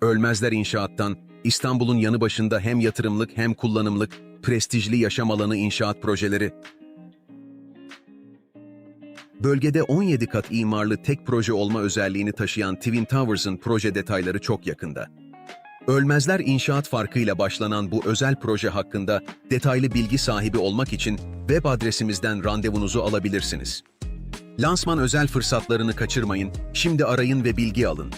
Ölmezler İnşaat'tan İstanbul'un yanı başında hem yatırımlık hem kullanımlık prestijli yaşam alanı inşaat projeleri. Bölgede 17 kat imarlı tek proje olma özelliğini taşıyan Twin Towers'ın proje detayları çok yakında. Ölmezler İnşaat farkıyla başlanan bu özel proje hakkında detaylı bilgi sahibi olmak için web adresimizden randevunuzu alabilirsiniz. Lansman özel fırsatlarını kaçırmayın, şimdi arayın ve bilgi alın.